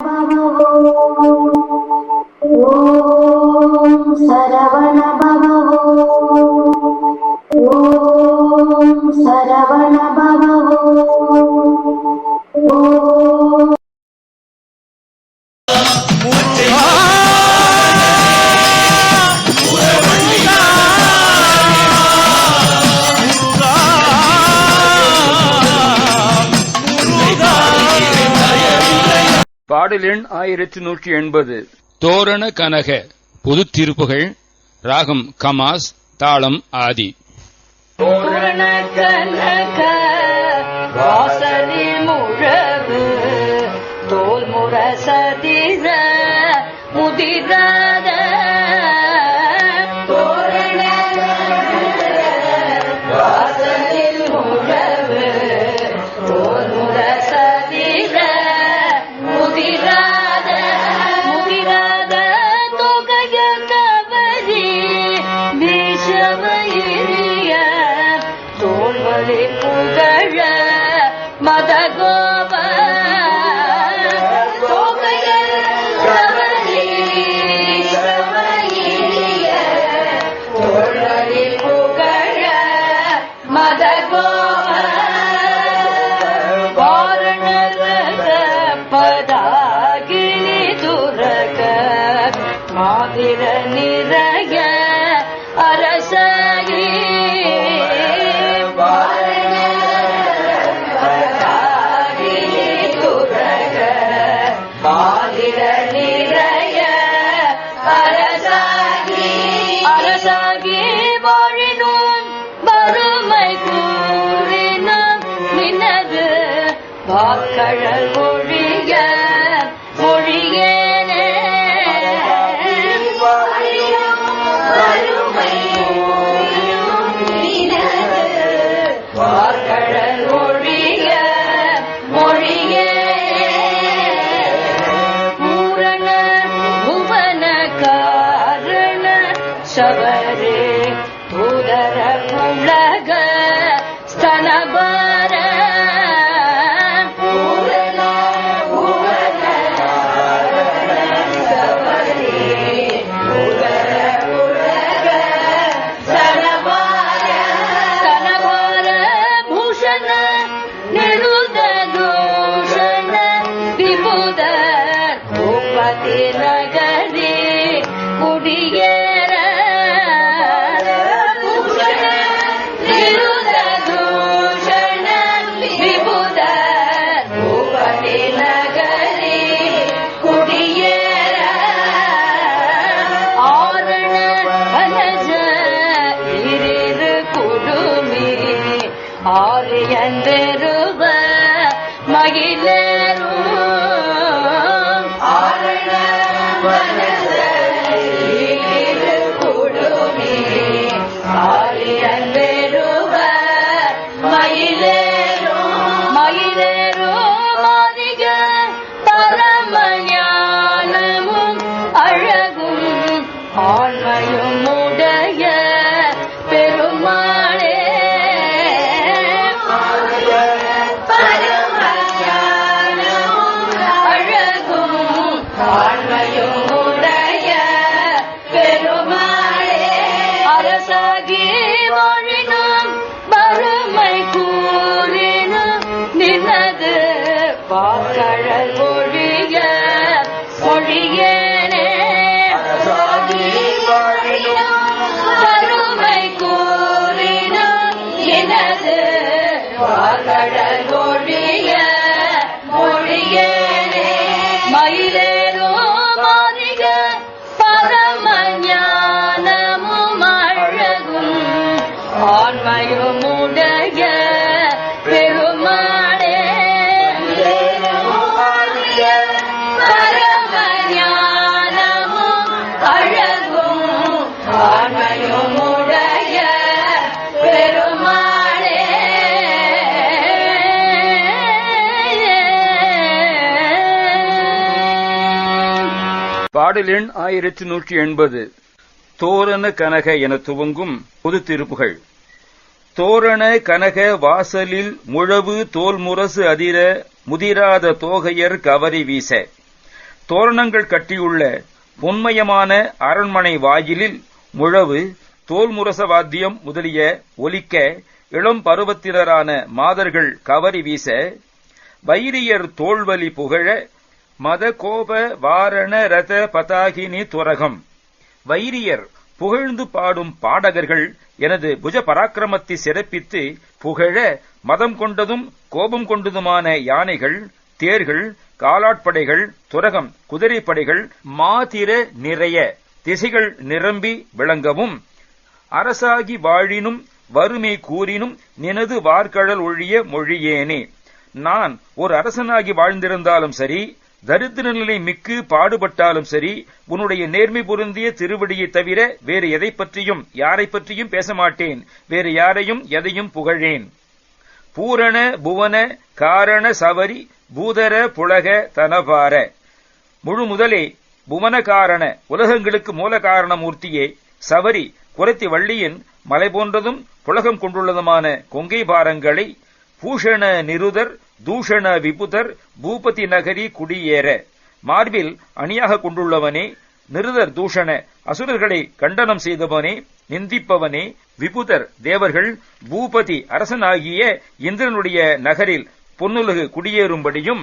ॐ सरवण பாடல் எண் ஆயிரத்தி நூற்றி எண்பது. தோரண கனக பொது திருப்புகள் ராகம் கமாஸ் தாளம் ஆதி. தோரண கனக வாசலி முழவு தோல் முரசதிர முதிராத தோல்வழி புகழ மதகோப வாக்கழல் மொழிய மொழியேனே வாக்கழல் மொழிய மொழியேனே பூரண புவன காரண சவரே தூதர உலக முதல் பூபதி நகரி குடியேற. பூஷண நிருத தூஷண வாக்கழல் மொழிய மொழியேனே. வறுமை கூறினோம் எனது வாக்கழல் மொழிய மொழியேனே மாறிக அழகும். ஆண்மையும் ஆண்மையும் பெருமாளே பாடல் எண் ஆயிரத்தி நூற்றி எண்பது தோரண கனக என துவங்கும் பொது திருப்புகள். தோரண கனக வாசலில் முழவு தோல் முரசு அதிர முதிராத தோகையர் கவரி வீச. தோரணங்கள் கட்டியுள்ள பொன்மயமான அரண்மனை வாயிலில் முழவு தோல்முரச வாத்தியம் முதலிய ஒலிக்க இளம் பருவத்தினரான மாதர்கள் கவரி வீச வைரியர் தோல்வலி புகழ மத கோப வாரண ரத பதாகினி துரகம். வைரியர் புகழ்ந்து பாடும் பாடகர்கள் எனது புஜ பராக்கிரமத்தை சிறப்பித்து புகழ மதம் கொண்டதும் கோபம் கொண்டதுமான யானைகள் தேர்கள் காலாட்படைகள் துரகம் குதிரைப்படைகள் மாதிர நிறைய. திசைகள் நிரம்பி விளங்கவும் அரசாகி வாழினும் வறுமை கூறினும் நினது வார்கழல் ஒழிய மொழியேனே. நான் ஒரு அரசனாகி வாழ்ந்திருந்தாலும் சரி தரித்திர நிலை மிக்கு பாடுபட்டாலும் சரி உன்னுடைய நேர்மை பொருந்திய திருவடியைத் தவிர வேறு எதை பற்றியும் யாரை பற்றியும் பேச மாட்டேன் வேறு யாரையும் எதையும் புகழேன். பூரண புவன காரண சவரி பூதர புலக தனபார. முழு முதலே புவனகாரண உலகங்களுக்கு மூல காரண மூர்த்தியே சவரி குரத்தி வள்ளியின் மலை போன்றதும் புலகம் கொண்டுள்ளதுமான கொங்கை பாரங்களை பூஷண நிருதர் தூஷண விபுதர் பூபதி நகரி குடியேற. மார்பில் அணியாக கொண்டுள்ளவனே நிருதர் தூஷண அசுரர்களை கண்டனம் செய்தவனே நிந்திப்பவனே விபுதர் தேவர்கள் பூபதி அரசனாகிய இந்திரனுடைய நகரில் பொன்னுலகு குடியேறும்படியும்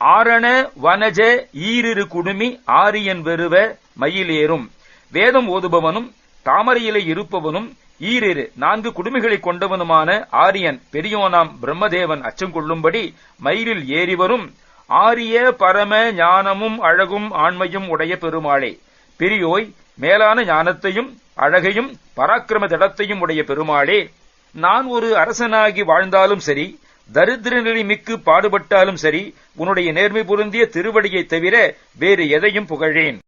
ஆரண வனஜ ஈரிரு குடுமி ஆரியன் வெறுவ மயிலேறும். வேதம் ஓதுபவனும் தாமரையிலே இருப்பவனும் ஈரிரு நான்கு குடுமிகளை கொண்டவனுமான ஆரியன் பெரியோனாம் பிரம்மதேவன் அச்சம் கொள்ளும்படி மயிலில் ஏறி வரும். ஆரிய பரம ஞானமும் அழகும் ஆண்மையும் உடைய பெருமாளே. பெரியோய் மேலான ஞானத்தையும் அழகையும் பராக்கிரம திடத்தையும் உடைய பெருமாளே. நான் ஒரு அரசனாகி வாழ்ந்தாலும் சரி தரித்திர நிலை மிக்கு பாடுபட்டாலும் சரி உன்னுடைய நேர்மை பொருந்திய திருவடியை தவிர வேறு எதையும் புகழேன்.